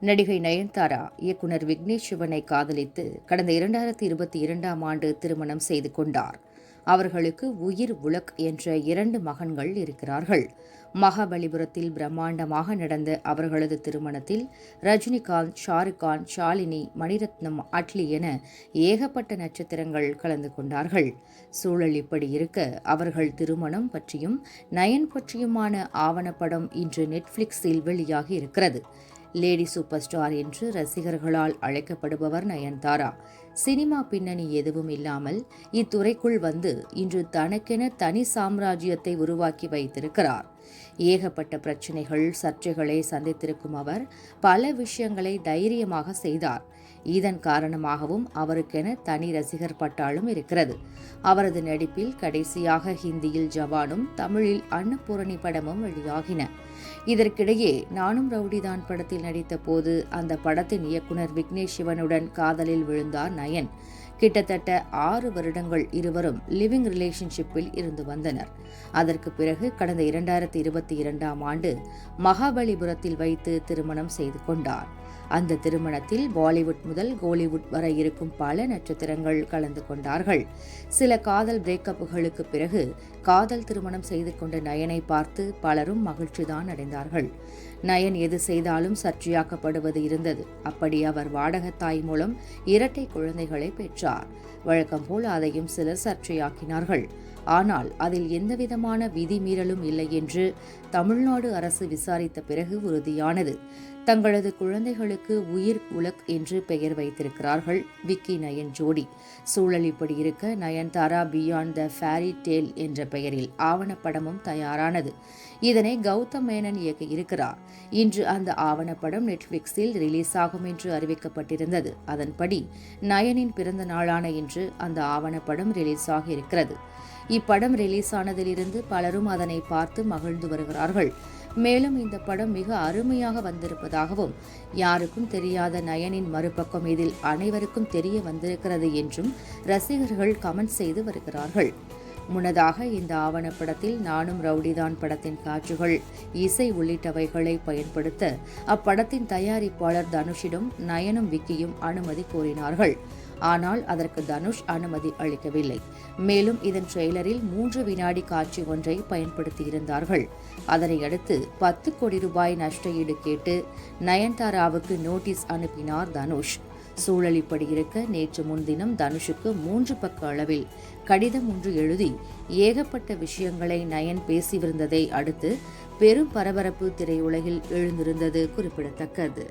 நடிகை நயன்தாரா இயக்குனர் விக்னேஷ் சிவனை காதலித்து கடந்த இரண்டாயிரத்தி இருபத்தி இரண்டாம் ஆண்டு திருமணம் செய்து கொண்டார். அவர்களுக்கு உயிர் உலக் என்ற இரண்டு மகன்கள் இருக்கிறார்கள். மகாபலிபுரத்தில் பிரம்மாண்டமாக நடந்த அவர்களது திருமணத்தில் ரஜினிகாந்த் ஷாருக்கான் ஷாலினி மணிரத்னம் அட்லி என ஏகப்பட்ட நட்சத்திரங்கள் கலந்து கொண்டார்கள். சூழல் இப்படி இருக்க அவர்கள் திருமணம் பற்றியும் நயன் பற்றியுமான ஆவணப்படம் இன்று நெட்ஃபிளிக்ஸில் வெளியாகி இருக்கிறது. லேடி சூப்பர் ஸ்டார் என்று ரசிகர்களால் அழைக்கப்படுபவர் நயன்தாரா. சினிமா பின்னணி எதுவும் இல்லாமல் இத்துறைக்குள் வந்து இன்று தனக்கென தனி சாம்ராஜ்யத்தை உருவாக்கி வைத்திருக்கிறார். ஏகப்பட்ட பிரச்சனைகள் சர்ச்சைகளை சந்தித்திருக்கும் அவர் பல விஷயங்களை தைரியமாக செய்தார். இதன் காரணமாகவும் அவருக்கென தனி ரசிகர் பட்டாலும் இருக்கிறது. அவரது நடிப்பில் கடைசியாக ஹிந்தியில் ஜவானும் தமிழில் அன்னபூரணி படமும் வெளியாகின. இதற்கிடையே நானும் ரவுடிதான் படத்தில் நடித்த போது அந்த படத்தின் இயக்குனர் விக்னேஷ் சிவனுடன் காதலில் விழுந்தார் நயன். கிட்டத்தட்ட ஆறு வருடங்கள் இருவரும் லிவிங் ரிலேஷன்ஷிப்பில் இருந்து வந்தனர். அதற்கு பிறகு கடந்த இரண்டாயிரத்தி இருபத்தி இரண்டாம் ஆண்டு மகாபலிபுரத்தில் வைத்து திருமணம் செய்து கொண்டார். அந்த திருமணத்தில் பாலிவுட் முதல் கோலிவுட் வரை இருக்கும் பல நட்சத்திரங்கள் கலந்து கொண்டார்கள். சில காதல் பிரேக்கப்புகளுக்கு பிறகு காதல் திருமணம் செய்து கொண்ட நயனை பார்த்து பலரும் மகிழ்ச்சிதான் அடைந்தார்கள். நயன் எது செய்தாலும் சர்ச்சையாக்கப்படுவது இருந்தது. அப்படி அவர் வாடகத்தாய் மூலம் இரட்டை குழந்தைகளை பெற்றார். வழக்கம் போல் அதையும் சிலர் சர்ச்சையாக்கினார்கள். ஆனால் அதில் எந்தவிதமான விதிமீறலும் இல்லை என்று தமிழ்நாடு அரசு விசாரித்த பிறகு உறுதியானது. தங்களது குழந்தைகளுக்கு உயிர் உலக் என்று பெயர் வைத்திருக்கிறார்கள். விக்கி நயன் ஜோடி. சூழல் இப்படி இருக்க Nayanthara beyond the fairy tale என்ற பெயரில் ஆவணப்படமும் தயாரானது. இதனை கௌதம் மேனன் இயக்க இருக்கிறார். இன்று அந்த ஆவணப்படம் நெட்ஃபிளிக்ஸில் ரிலீஸ் ஆகும் என்று அறிவிக்கப்பட்டிருந்தது. அதன்படி நயனின் பிறந்த நாளான இன்று அந்த ஆவணப்படம் ரிலீஸ் ஆக இருக்கிறது. இப்படம் ரிலீஸ் ஆனதிலிருந்து பலரும் அதனை பார்த்து மகிழ்ந்து வருகிறார்கள். மேலும் இந்த படம் மிக அருமையாக வந்திருப்பதாகவும் யாருக்கும் தெரியாத நயனின் மறுபக்கம் இதில் அனைவருக்கும் தெரிய வந்திருக்கிறது என்றும் ரசிகர்கள் கமெண்ட் செய்து வருகிறார்கள். முன்னதாக இந்த ஆவணப்படத்தில் நானும் ரவுடிதான் படத்தின் காட்சிகள் இசை உள்ளிட்டவைகளை பயன்படுத்த அப்படத்தின் தயாரிப்பாளர் தனுஷிடம் நயனும் விக்கியும் அனுமதி கோரினார்கள். ஆனால் அதற்கு தனுஷ் அனுமதி அளிக்கவில்லை. மேலும் இதன் ட்ரெய்லரில் மூன்று வினாடி காட்சி ஒன்றை பயன்படுத்தியிருந்தார்கள். அதனையடுத்து பத்து கோடி ரூபாய் நஷ்ட ஈடு கேட்டு நயன்தாராவுக்கு நோட்டீஸ் அனுப்பினார் தனுஷ். சூழல் இப்படி இருக்க நேற்று முன்தினம் தனுஷுக்கு மூன்று பக்க அளவில் கடிதம் ஒன்று எழுதி ஏகப்பட்ட விஷயங்களை நயன் பேசியிருந்ததை அடுத்து பெரும் பரபரப்பு திரையுலகில் எழுந்திருந்தது குறிப்பிடத்தக்கது.